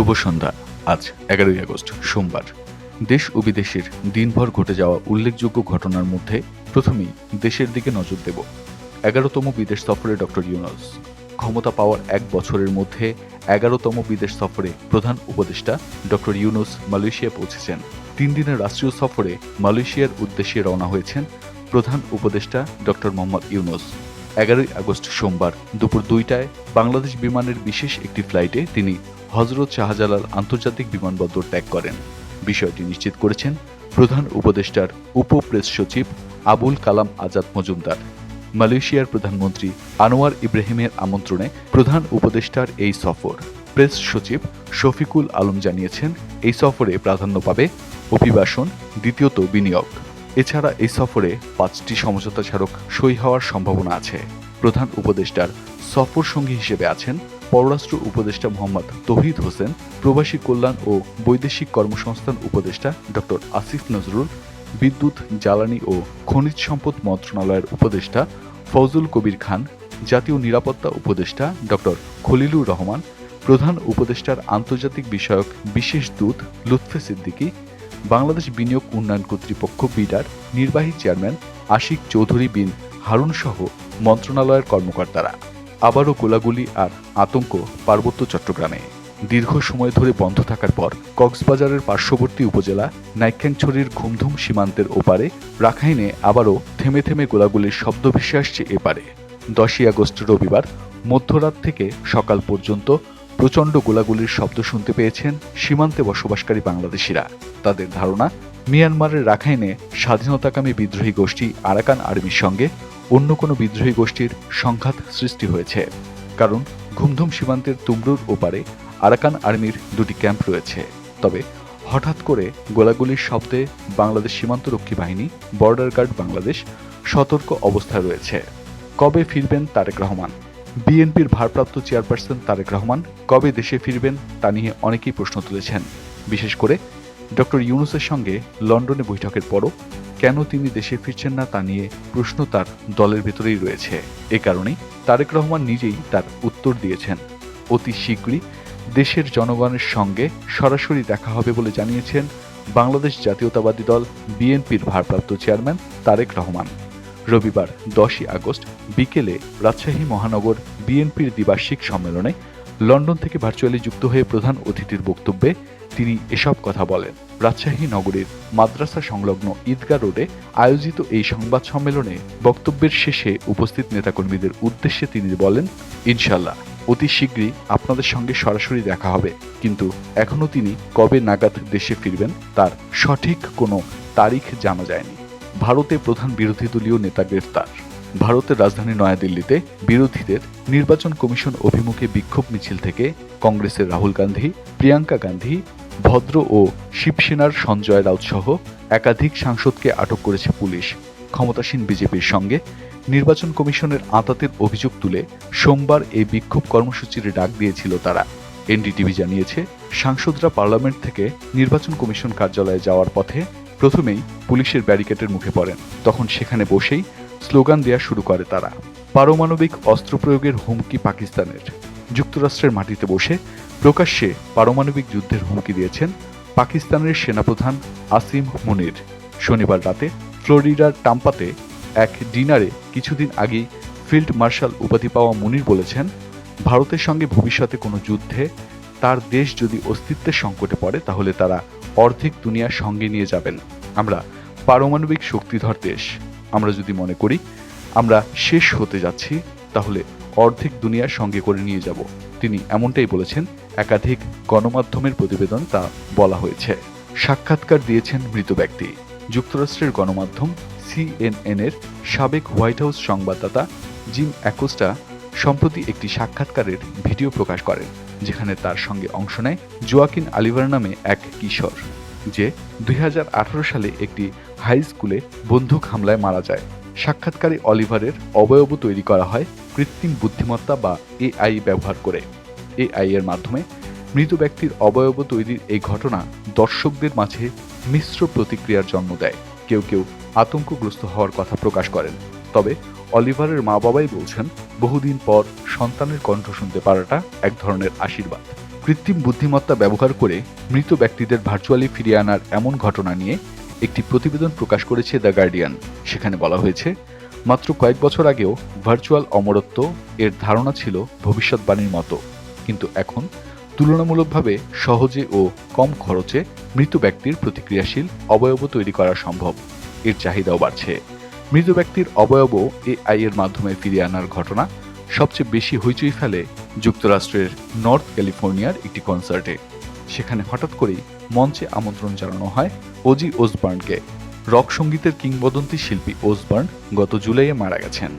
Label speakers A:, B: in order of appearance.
A: শুভ সন্ধ্যা। আজ এগারোই আগস্ট, সোমবার। দেশ ও বিদেশের দিনভর ঘটে যাওয়া উল্লেখযোগ্য ঘটনার মধ্যে প্রথমেই দেশের দিকে নজর দেব। এগারোতম বিদেশ সফরে ডক্টর ইউনুস। ক্ষমতা পাওয়ার এক বছরের মধ্যে এগারোতম বিদেশ সফরে প্রধান উপদেষ্টা ডক্টর ইউনুস মালয়েশিয়া পৌঁছেছেন। তিন দিনের রাষ্ট্রীয় সফরে মালয়েশিয়ার উদ্দেশ্যে রওনা হয়েছেন প্রধান উপদেষ্টা ডক্টর মোহাম্মদ ইউনুস। এগারোই আগস্ট সোমবার দুপুর দুইটায় বাংলাদেশ বিমানের বিশেষ একটি ফ্লাইটে তিনি হজরত শাহজালাল আন্তর্জাতিক বিমানবন্দর ত্যাগ করেন। বিষয়টি নিশ্চিত করেছেন প্রধান উপদেষ্টার উপ প্রেস সচিব আবুল কালাম আজাদ মজুমদার। মালয়েশিয়ার প্রধানমন্ত্রী আনোয়ার ইব্রাহিমের আমন্ত্রণে প্রধান উপদেষ্টার এই সফর। প্রেস সচিব শফিকুল আলম জানিয়েছেন, এই সফরে প্রাধান্য পাবে অভিবাসন, দ্বিতীয়ত বিনিয়োগ। এছাড়া এই সফরে পাঁচটি সমঝোতা স্মারক সই হওয়ার সম্ভাবনা আছে। প্রধান উপদেষ্টার সফর সঙ্গী হিসেবে আছেন পররাষ্ট্র উপদেষ্টা মোহাম্মদ তহিদ হোসেন, প্রবাসী কল্যাণ ও বৈদেশিক কর্মসংস্থান উপদেষ্টা ডক্টর আসিফ নজরুল, বিদ্যুৎ, জ্বালানি ও খনিজ সম্পদ মন্ত্রণালয়ের উপদেষ্টা ফজল কবির খান, জাতীয় নিরাপত্তা উপদেষ্টা ডক্টর খলিলুর রহমান, প্রধান উপদেষ্টার আন্তর্জাতিক বিষয়ক বিশেষ দূত লুৎফে সিদ্দিকী, বাংলাদেশ বিনিয়োগ উন্নয়ন কর্তৃপক্ষ বিডার, নির্বাহী চেয়ারম্যান আশিক চৌধুরী বিন হারুন সহ মন্ত্রণালয়ের কর্মকর্তারা। আবারও গোলাগুলি আর আতঙ্ক পার্বত্য চট্টগ্রামে। দীর্ঘ সময় ধরে বন্ধ থাকার পর কক্সবাজারের পার্শ্ববর্তী উপজেলা নাইক্যাংছড়ির ঘুমধুম সীমান্তের ওপারে রাখাইনে আবারও থেমে থেমে গোলাগুলির শব্দ ভেসে আসছে এপারে। দশই আগস্ট রবিবার মধ্যরাত থেকে সকাল পর্যন্ত প্রচণ্ড গোলাগুলির শব্দ শুনতে পেয়েছেন সীমান্তে বসবাসকারী বাংলাদেশিরা। তাদের ধারণা, মিয়ানমারের রাখাইনে স্বাধীনতাকামী বিদ্রোহী গোষ্ঠী আরাকান আর্মির সঙ্গে অন্য কোনো বিদ্রোহী গোষ্ঠীর সংঘাত সৃষ্টি হয়েছে, কারণ ঘুমধুম সীমান্তের তুমরুর ওপারে আরাকান আর্মির দুটি ক্যাম্প রয়েছে। তবে হঠাৎ করে গোলাগুলির শব্দে বাংলাদেশ সীমান্তরক্ষী বাহিনী, বর্ডার গার্ড বাংলাদেশ সতর্ক অবস্থায় রয়েছে। কবে ফিরবেন তারেক রহমান? বিএনপির ভারপ্রাপ্ত চেয়ারপারসন তারেক রহমান কবে দেশে ফিরবেন তা নিয়ে অনেকেই প্রশ্ন তুলেছেন। বিশেষ করে ডক্টর ইউনুসের সঙ্গে লন্ডনে বৈঠকের পরও কেন তিনি দেশে ফিরছেন না তা নিয়ে প্রশ্ন তার দলের ভেতরেই রয়েছে। এ কারণেই তারেক রহমান নিজেই তার উত্তর দিয়েছেন। অতি শীঘ্রই দেশের জনগণের সঙ্গে সরাসরি দেখা হবে বলে জানিয়েছেন বাংলাদেশ জাতীয়তাবাদী দল বিএনপির ভারপ্রাপ্ত চেয়ারম্যান তারেক রহমান। রবিবার দশই আগস্ট বিকেলে রাজশাহী মহানগর বিএনপির দ্বিবার্ষিক সম্মেলনে লন্ডন থেকে ভার্চুয়ালি যুক্ত হয়ে প্রধান অতিথির বক্তব্যে তিনি এসব কথা বলেন। রাজশাহী নগরীর মাদ্রাসা সংলগ্ন ঈদগাহ রোডে আয়োজিত এই সংবাদ সম্মেলনে বক্তব্যের শেষে উপস্থিত নেতাকর্মীদের উদ্দেশ্যে তিনি বলেন ইনশাল্লাহ অতি শীঘ্রই আপনাদের সঙ্গে সরাসরি দেখা হবে। কিন্তু এখনও তিনি কবে নাগাদ দেশে ফিরবেন তার সঠিক কোনো তারিখ জানা যায়নি। ভারতে প্রধান বিরোধী দলীয় নেতা গ্রেফতার। ভারতের রাজধানী নয়াদিল্লিতে বিরোধীদের নির্বাচন কমিশন অভিমুখে বিক্ষোভ মিছিল থেকে কংগ্রেসের রাহুল গান্ধী, প্রিয়াঙ্কা গান্ধী, ভদ্র ও শিবসেনার সঞ্জয় রাউত সহ একাধিক সাংসদকে আটক করেছে পুলিশ। ক্ষমতাসীন বিজেপির সঙ্গে নির্বাচন কমিশনের আঁতাতের অভিযোগ তুলে সোমবার এই বিক্ষোভ কর্মসূচির ডাক দিয়েছিল তারা। এনডিটিভি জানিয়েছে, সাংসদরা পার্লামেন্ট থেকে নির্বাচন কমিশন কার্যালয়ে যাওয়ার পথে প্রথমেই পুলিশের ব্যারিকেডের মুখে পড়েন। তখন সেখানে বসেই স্লোগান দেয়া শুরু করে তারা। পারমাণবিক অস্ত্র প্রয়োগের হুমকি পাকিস্তানের। যুক্তরাষ্ট্রের মাটিতে বসে প্রকাশ্যে পারমাণবিক যুদ্ধের হুমকি দিয়েছেন পাকিস্তানের সেনাপ্রধান আসিম মুনির। শনিবার রাতে ফ্লোরিডার টাম্পাতে এক ডিনারে কিছুদিন আগেই ফিল্ড মার্শাল উপাধি পাওয়া মুনির বলেছেন, ভারতের সঙ্গে ভবিষ্যতে কোনো যুদ্ধে তার দেশ যদি অস্তিত্বের সংকটে পড়ে, তাহলে তারা অর্ধেক দুনিয়া সঙ্গে নিয়ে যাবেন। আমরা পারমাণবিক শক্তিধর দেশ। আমরা যদি মনে করি আমরা শেষ হতে যাচ্ছি, তাহলে অর্ধেক দুনিয়ার সঙ্গে করে নিয়ে যাব। তিনি এমনটাই বলেছেন, একাধিক গণমাধ্যমের প্রতিবেদন তা বলা হয়েছে। সাক্ষাৎকার দিয়েছেন মৃত ব্যক্তি। যুক্তরাষ্ট্রের গণমাধ্যম সিএনএন এর সাবেক হোয়াইট হাউস সংবাদদাতা জিম অ্যাকোস্টা সম্প্রতি একটি সাক্ষাৎকারের ভিডিও প্রকাশ করেন, যেখানে তার সঙ্গে অংশ নেয় জোয়াকিন আলিভার নামে এক কিশোর। যে দুই হাজার আঠারো সালে একটি হাই স্কুলে বন্দুক হামলায় মারা যায়। সাক্ষাৎকারী অলিভারের অবয়ব তৈরি করা হয় কৃত্রিম বুদ্ধিমত্তা বা এআই ব্যবহার করে। এআই এর মাধ্যমে মৃত ব্যক্তির অবয়ব তৈরির এই ঘটনা দর্শকদের মাঝে মিশ্র প্রতিক্রিয়ার জন্ম দেয়। কেউ কেউ আতঙ্কগ্রস্ত হওয়ার কথা প্রকাশ করেন। তবে অলিভারের মা বাবাই বলছেন, বহুদিন পর সন্তানের কণ্ঠ শুনতে পারাটা এক ধরনের আশীর্বাদ। কৃত্রিম বুদ্ধিমত্তা ব্যবহার করে মৃত ব্যক্তিদের ভার্চুয়ালি ফিরিয়ে আনার এমন ঘটনা নিয়ে একটি প্রতিবেদন প্রকাশ করেছে দ্য গার্ডিয়ান সেখানে বলা হয়েছে, মাত্র কয়েক বছর আগেও ভার্চুয়াল অমরত্ব এর ধারণা ছিল ভবিষ্যৎবাণীর মতো। কিন্তু এখন তুলনামূলকভাবে সহজে ও কম খরচে মৃত ব্যক্তির প্রতিক্রিয়াশীল অবয়ব তৈরি করা সম্ভব। এর চাহিদাও বাড়ছে। মৃত ব্যক্তির অবয়ব এআই এর মাধ্যমে ফিরিয়ে আনার ঘটনা সবচেয়ে বেশি হইচই ফেলে যুক্তরাষ্ট্রের নর্থ ক্যালিফোর্নিয়ার একটি কনসার্টে। সেখানে হঠাৎ করেই মঞ্চে আমন্ত্রণ জানানো হয় ওজি ওসবার্নকে। রক সঙ্গীতের কিংবদন্তি শিল্পী ওসবার্ন গত জুলাইয়ে মারা গেছেন।